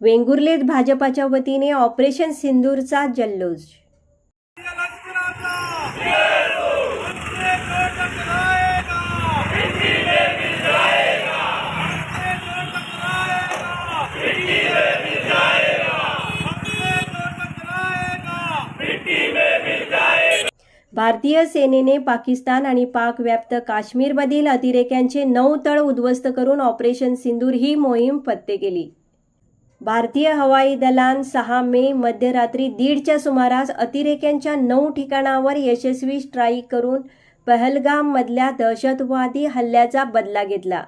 वेंगुर्लेत भाजपाच्या वतीने ऑपरेशन सिंदूरचा जल्लोष. भारतीय सेनेने पाकिस्तान आणि पाक व्याप्त काश्मीरमधील अतिरेक्यांचे नऊ तळ उद्ध्वस्त करून ऑपरेशन सिंदूर ही मोहीम फत्ते केली. भारतीय हवाई दलान सहा मे मध्यरात्री दीडच्या सुमारास अतिरेक्यांच्या नऊ ठिकाणावर यशस्वी स्ट्राईक करून पहलगाममधल्या दहशतवादी हल्ल्याचा बदला घेतला.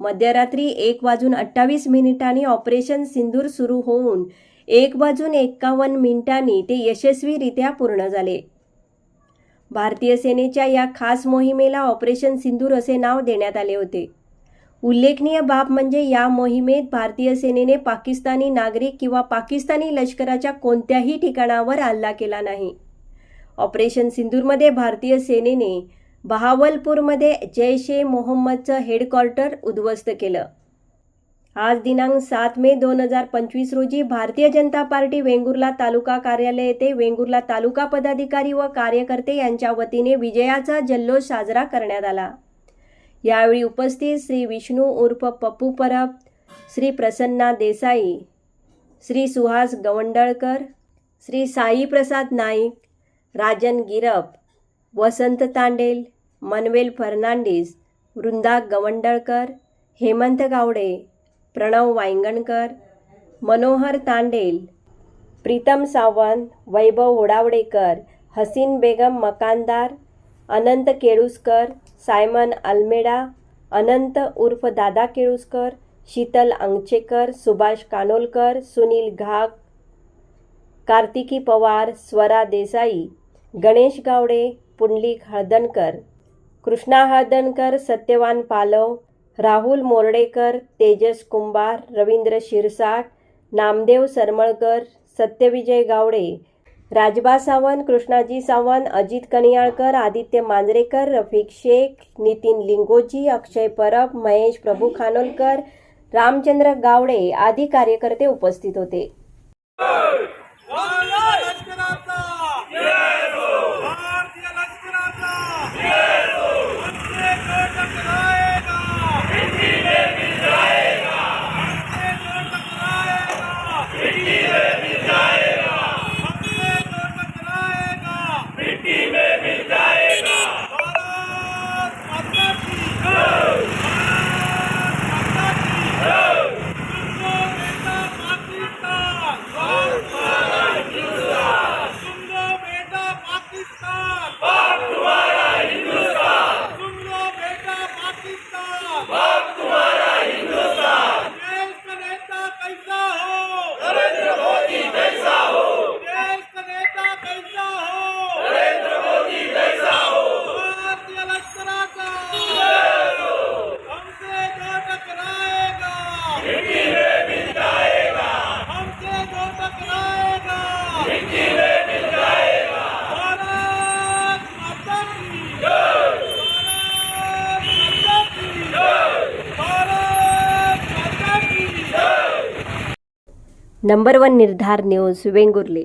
मध्यरात्री एक वाजून अठ्ठावीस मिनिटांनी ऑपरेशन सिंदूर सुरू होऊन एक वाजून एक्कावन्न मिनिटांनी ते यशस्वीरित्या पूर्ण झाले. भारतीय सेनेच्या या खास मोहिमेला ऑपरेशन सिंदूर असे नाव देण्यात आले होते. उल्लेखनीय बाब म्हणजे या मोहिमेत भारतीय सेनेने पाकिस्तानी नागरिक किंवा पाकिस्तानी लष्कराच्या कोणत्याही ठिकाणावर हल्ला केला नाही. ऑपरेशन सिंदूरमध्ये भारतीय सेनेने बहावलपूरमध्ये जैश ए मोहम्मदचं हेडक्वार्टर उद्ध्वस्त केलं. आज दिनांक सात मे दोन हजार पंचवीस रोजी भारतीय जनता पार्टी वेंगुर्ला तालुका कार्यालय येथे वेंगुर्ला तालुका पदाधिकारी व कार्यकर्ते यांच्या वतीने विजयाचा जल्लोष साजरा करण्यात आला. यावेळी उपस्थित श्री विष्णू उर्फ पप्पू परब श्री प्रसन्ना देसाई श्री सुहास गवंडळकर श्री साई प्रसाद नाईक राजन गिरप वसंत तांडेल मनवेल फर्नांडिस वृंदा गवंडळकर हेमंत गावडे प्रणव वायंगणकर मनोहर तांडेल प्रीतम सावंत वैभव होडावडेकर हसीन बेगम मकानदार अनंत केळुसकर सायमन अल्मेडा अनंत उर्फ दादा केळुसकर शीतल अंगचेकर सुभाष कानोलकर सुनील घाग कार्तिकी पवार स्वरा देसाई गणेश गावडे पुंडलिक हळदणकर कृष्णा हळदणकर सत्यवान पालव राहुल मोर्डेकर तेजस कुंभार रवींद्र शिरसाट नामदेव सरमळकर सत्यविजय गावडे राजबा सावंत कृष्णाजी सावंत अजित कनियाळकर आदित्य मांजरेकर रफिक शेख नितीन लिंगोजी अक्षय परब महेश प्रभू खानोलकर रामचंद्र गावडे आदी कार्यकर्ते उपस्थित होते. नंबर वन निर्धार न्यूज वेंगुर्ले.